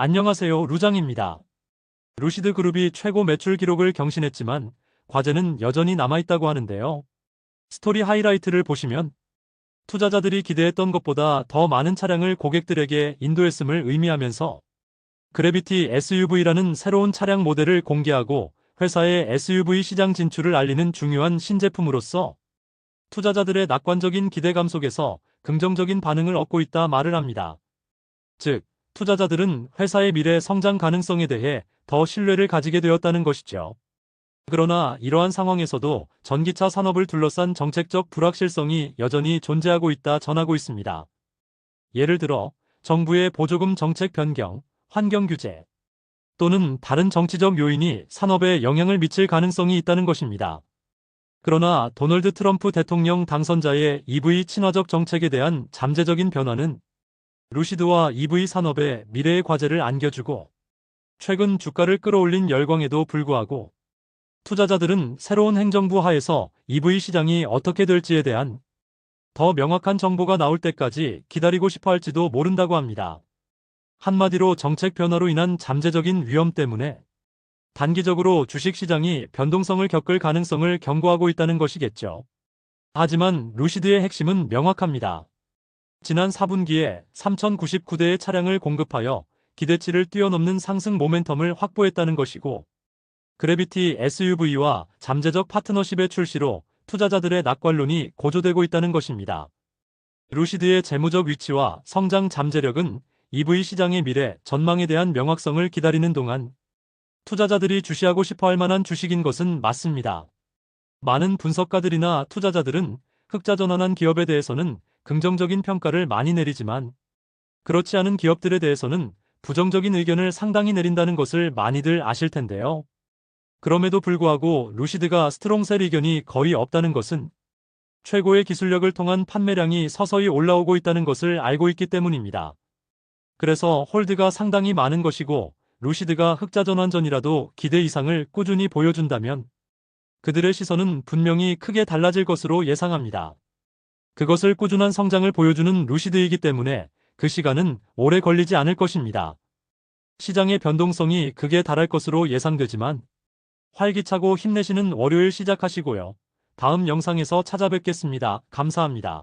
안녕하세요. 루장입니다. 루시드 그룹이 최고 매출 기록을 경신했지만 과제는 여전히 남아있다고 하는데요. 스토리 하이라이트를 보시면 투자자들이 기대했던 것보다 더 많은 차량을 고객들에게 인도했음을 의미하면서 그래비티 SUV라는 새로운 차량 모델을 공개하고 회사의 SUV 시장 진출을 알리는 중요한 신제품으로서 투자자들의 낙관적인 기대감 속에서 긍정적인 반응을 얻고 있다 말을 합니다. 즉, 투자자들은 회사의 미래 성장 가능성에 대해 더 신뢰를 가지게 되었다는 것이죠. 그러나 이러한 상황에서도 전기차 산업을 둘러싼 정책적 불확실성이 여전히 존재하고 있다 전하고 있습니다. 예를 들어 정부의 보조금 정책 변경, 환경 규제 또는 다른 정치적 요인이 산업에 영향을 미칠 가능성이 있다는 것입니다. 그러나 도널드 트럼프 대통령 당선자의 EV 친화적 정책에 대한 잠재적인 변화는 루시드와 EV 산업에 미래의 과제를 안겨주고 최근 주가를 끌어올린 열광에도 불구하고 투자자들은 새로운 행정부 하에서 EV 시장이 어떻게 될지에 대한 더 명확한 정보가 나올 때까지 기다리고 싶어 할지도 모른다고 합니다. 한마디로 정책 변화로 인한 잠재적인 위험 때문에 단기적으로 주식시장이 변동성을 겪을 가능성을 경고하고 있다는 것이겠죠. 하지만 루시드의 핵심은 명확합니다. 지난 4분기에 3,099대의 차량을 공급하여 기대치를 뛰어넘는 상승 모멘텀을 확보했다는 것이고, 그래비티 SUV와 잠재적 파트너십의 출시로 투자자들의 낙관론이 고조되고 있다는 것입니다. 루시드의 재무적 위치와 성장 잠재력은 EV 시장의 미래 전망에 대한 명확성을 기다리는 동안 투자자들이 주시하고 싶어 할 만한 주식인 것은 맞습니다. 많은 분석가들이나 투자자들은 흑자 전환한 기업에 대해서는 긍정적인 평가를 많이 내리지만 그렇지 않은 기업들에 대해서는 부정적인 의견을 상당히 내린다는 것을 많이들 아실 텐데요. 그럼에도 불구하고 루시드가 스트롱셀 의견이 거의 없다는 것은 최고의 기술력을 통한 판매량이 서서히 올라오고 있다는 것을 알고 있기 때문입니다. 그래서 홀드가 상당히 많은 것이고 루시드가 흑자 전환 전이라도 기대 이상을 꾸준히 보여준다면 그들의 시선은 분명히 크게 달라질 것으로 예상합니다. 그것을 꾸준한 성장을 보여주는 루시드이기 때문에 그 시간은 오래 걸리지 않을 것입니다. 시장의 변동성이 극에 달할 것으로 예상되지만 활기차고 힘내시는 월요일 시작하시고요. 다음 영상에서 찾아뵙겠습니다. 감사합니다.